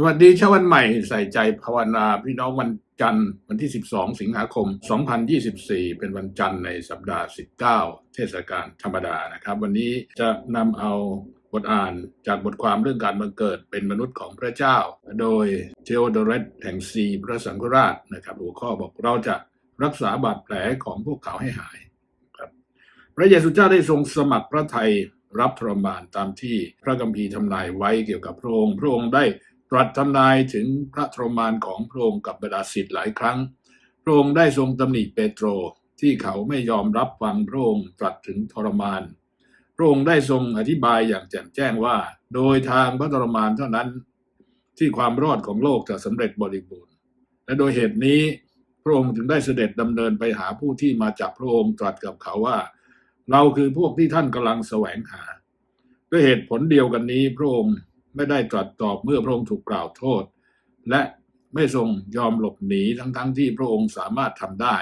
สวัสดีเช้าวันใหม่ใส่ใจภาวนาพี่น้องวันจันทร์วันที่ 12 สิงหาคม 2024 เป็นวันจันทร์ในสัปดาห์ 19 เทศกาลธรรมดานะครับ วันนี้จะนำเอาบทอ่านจากบทความเรื่องการบังเกิดเป็นมนุษย์ของพระเจ้า โดยเทโอโดเรตแห่งซีพระสังฆราชนะครับหัวข้อบอกเราจะรักษาบาดแผลของพวกเขาให้หายครับพระเยซูเจ้าได้ทรงสมัครพระทัยรับทรมานตามที่พระคัมภีร์ทำนายไว้เกี่ยวกับพระองค์พระองค์ได้ ตรัสทำนายถึงพระทรมานของพระองค์กับบรรดาศิษย์หลายครั้ง พระองค์ได้ทรงตำหนิเปโตรที่เขาไม่ยอมรับฟังพระองค์ตรัสถึงทรมาน พระองค์ได้ทรงอธิบายอย่างแจ่มแจ้งว่า โดยทางพระทรมานเท่านั้น ที่ความรอดของโลกจะสำเร็จบริบูรณ์ และโดยเหตุนี้พระองค์จึงได้เสด็จดำเนินไปหาผู้ที่มาจากพระองค์ตรัสกับเขาว่า เราคือพวกที่ท่านกำลังแสวงหา ด้วยเหตุผลเดียวกันนี้พระองค์ ไม่ได้ตรัสตอบเมื่อพระองค์ถูกกล่าวโทษ และไม่ทรงยอมหลบหนีทั้งๆทที่พระองค์สามารถทำได้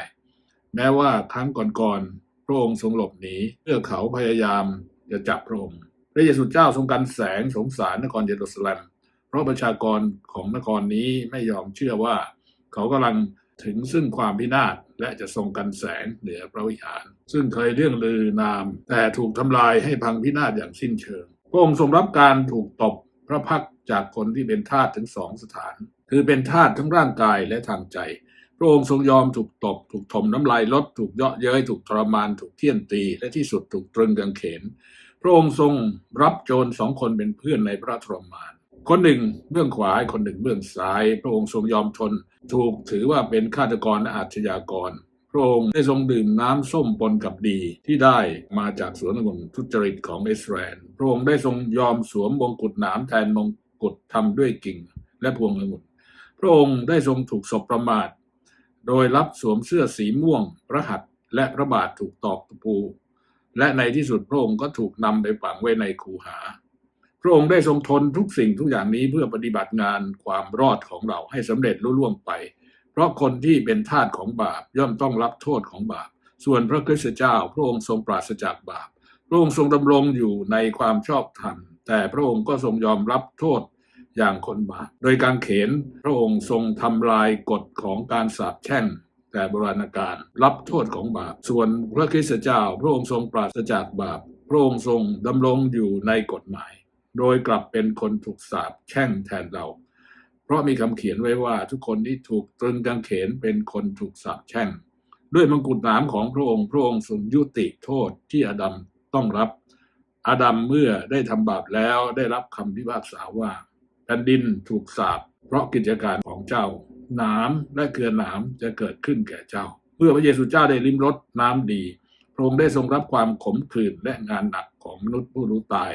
แม้ว่าครั้งก่อนๆพระองค์ทรงหลบหนีเมื่อเขาพยายามจะจับพระองค์พระเยซูเจ้าทรงกันแสงสงสารนครเยรูซาเล็มเพราะประชากรของนครนี้ไม่ยอมเชื่อว่า เขากำลังถึงซึ่งความพินาศและจะทรงกันแสงเหนือพระวิหาร ซึ่งเคยเรื่องลือนาม แต่ถูกทำลายให้พังพินาศอย่างสิ้นเชิง พระองค์ทรงรับการถูกตบ พระพักจากคนที่เป็นทาสถึงสองสถาน คือเป็นทาสทั้งร่างกายและทางใจ พระองค์ทรงยอมถูกตบ ถูกถมน้ำลายลด ถูกเยาะเย้ยถูกทรมาน ถูกเที่ยนตี และที่สุดถูกตรึงกางเขน พระองค์ทรงรับโจรสองคนเป็นเพื่อนในพระทรมาน คนหนึ่งเบื้องขวาคนหนึ่งเบื้องซ้าย พระองค์ทรงยอมทน ถูกถือว่าเป็นฆาตกรและอาชญากร ระองค์ได้ทรงดื่มน้ำส้มปนกับดีที่ได้มาจากสวนองุ่นทุจริตของอิสราเอลพระองค์ได้ทรงยอมสวมมงกุฎหนามแทนมงกุฎทำด้วยกิ่งและพวงองุ่นพระองค์ได้ทรงถูกศพประมาท โดยรับสวมเสื้อสีม่วง พระหัตถ์และพระบาทถูกตอกตะปู และในที่สุดพระองค์ก็ถูกนำไปฝังไว้ในคูหา พระองค์ได้ทรงทนทุกสิ่งทุกอย่างนี้เพื่อปฏิบัติงานความรอดของเราให้สำเร็จลุล่วงไป เพราะคนที่เป็นทาสของบาปย่อมต้องรับโทษของบาป ส่วนพระคริสตเจ้าพระองค์ทรงปราศจากบาป พระองค์ทรงดำรงอยู่ในความชอบธรรม แต่พระองค์ก็ทรงยอมรับโทษอย่างคนบาป โดยการเขนพระองค์ทรงทำลายกฎของการสาปแช่งแต่โบราณกาลรับโทษของบาป ส่วนพระคริสตเจ้า พระองค์ทรงปราศจากบาป พระองค์ทรงดำรงอยู่ในกฎหมาย โดยกลับเป็นคนถูกสาปแช่งแทนเรา เพราะมีคำเขียนไว้ว่าทุกคนที่ถูกตรึงกางเขนเป็นคนถูกสาปแช่ง ด้วยมงกุฎหนามของพระองค์พระองค์ทรงยุติโทษที่อาดัมต้องรับ อาดัมเมื่อได้ทำบาปแล้วได้รับคำพิพากษาว่าแผ่นดินถูกสาปเพราะกิจการของเจ้าหนามและเกลือหนามจะเกิดขึ้นแก่เจ้า เมื่อพระเยซูเจ้าได้ลิ้มรสน้ำดีพระองค์ได้ทรงรับความขมขื่นและงานหนักของมนุษย์ผู้รู้ตาย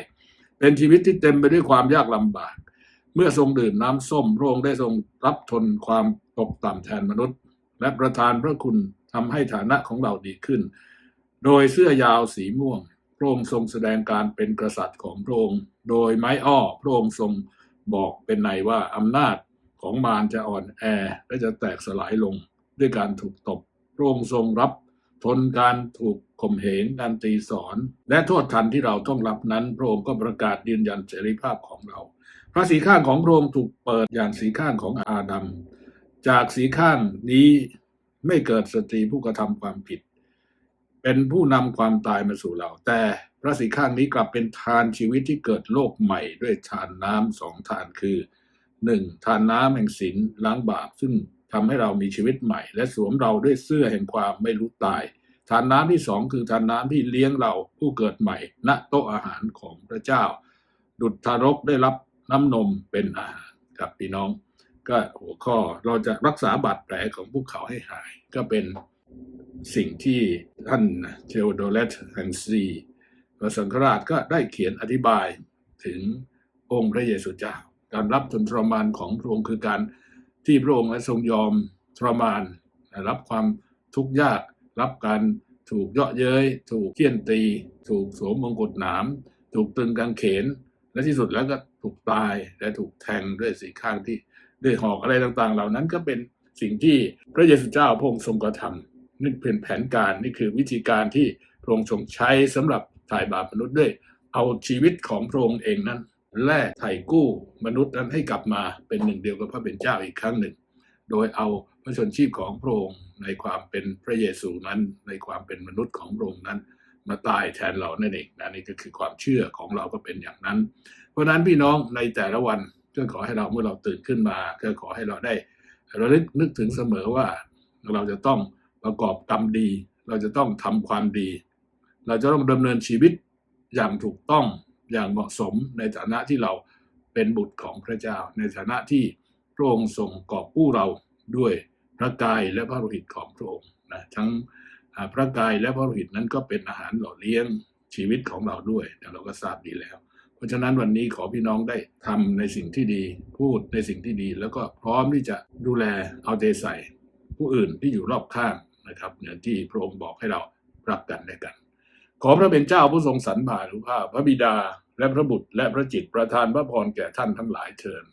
เป็นชีวิตที่เต็มไปด้วยความยากลำบาก เมื่อทรงดื่มน้ำส้มพระองค์ได้ทรงรับทนความตกต่ำแทนมนุษย์ และประทานพระคุณทำให้ฐานะของเราดีขึ้น โดยเสื้อยาวสีม่วง พระองค์ทรงแสดงการเป็นกษัตริย์ของพระองค์ โดยไม้อ้อพระองค์ทรงบอกเป็นในว่าอำนาจของมารจะอ่อนแอและจะแตกสลายลงด้วยการถูกตบพระองค์ทรงรับ ทนการถูกข่มเหงการตีสอน และโทษทันที่เราต้องรับนั้น พระองค์ก็ประกาศยืนยันเสรีภาพของเรา พระสีข้างของพระองค์ถูกเปิดอย่างสีข้างของอาดัมจากสีข้างนี้ไม่เกิดสตรีผู้กระทำความผิด เป็นผู้นำความตายมาสู่เรา แต่พระสีข้างนี้กลับเป็นทานชีวิตที่เกิดโลกใหม่ ด้วยทานน้ำสองทานคือหนึ่งทานน้ำแห่งศีลล้างบาปซึ่งทำให้เรามีชีวิตใหม่ และสวมเราด้วยเสื้อแห่งความไม่รู้ตาย ทานน้ำที่สองคือทานน้ำที่เลี้ยงเราผู้เกิดใหม่ณโต๊ะอาหารของพระเจ้า ดุจทารกได้รับน้ำนมเป็นอาหารครับพี่น้อง ก็หัวข้อเราจะรักษาบาดแผลของพวกเขาให้หาย ก็เป็นสิ่งที่ท่านเทโอโดเลตแห่งซีพระสังฆราชก็ได้เขียนอธิบายถึงองค์พระเยซูเจ้า การรับทนทรมานของพระองค์คือการที่พระองค์ทรงยอมทรมานรับความทุกข์ยาก รับการถูกเยาะเย้ยถูกเคี่ยนตี ถูกสวมมงกุฎหนาม ถูกตึงกางเขน และที่สุดแล้วก็ถูกตายและถูกแทงด้วยสีข้างที่ด้วยหอกอะไรต่างๆ เหล่านั้นก็เป็นสิ่งที่พระเยซูเจ้าพระองค์ทรงกระทำนี่เป็นแผนการนี่คือวิธีการที่พระองค์ทรงใช้สำหรับถ่ายบาปมนุษย์ด้วย เอาชีวิตของพระองค์เองนั้นและไถ่กู้มนุษย์นั้นให้กลับมาเป็นหนึ่งเดียวกับพระเป็นเจ้าอีกครั้งหนึ่ง โดยเอา พระชนชีพของพระองค์ในความเป็นพระเยซูนั้น ในความเป็นมนุษย์ของพระองค์นั้น มาตายแทนเรานั่นเองนะนี่ก็คือความเชื่อของเราก็เป็นอย่างนั้น เพราะนั้นพี่น้องในแต่ละวันก็ขอให้เราเมื่อเราตื่นขึ้นมา ก็ขอให้เราได้ระลึกนึกถึงเสมอว่า เราจะต้องประกอบกรรมดี เราจะต้องทำความดี เราจะต้องดำเนินชีวิตอย่างถูกต้องอย่างเหมาะสมในฐานะที่เราเป็นบุตรของพระเจ้า ในฐานะที่พระองค์ทรงกอบกู้เราด้วย พระกายและพระโลหิตของพระองค์นะทั้งพระกายและพระโลหิตนั้นก็เป็นอาหารหล่อเลี้ยงชีวิตของเราด้วยแต่เราก็ทราบดีแล้ว เพราะฉะนั้นวันนี้ขอพี่น้องได้ทำในสิ่งที่ดี พูดในสิ่งที่ดี แล้วก็พร้อมที่จะดูแลเอาใจใส่ ผู้อื่นที่อยู่รอบข้างนะครับเหนือนที่พระองค์บอกให้เรารักกันและกัน ขอพระเป็นเจ้าผู้ทรงสรรผ่านุภาพพระบิดาและพระบุตรและพระจิตประทานพระพรแก่ท่านทั้งหลายเชิญ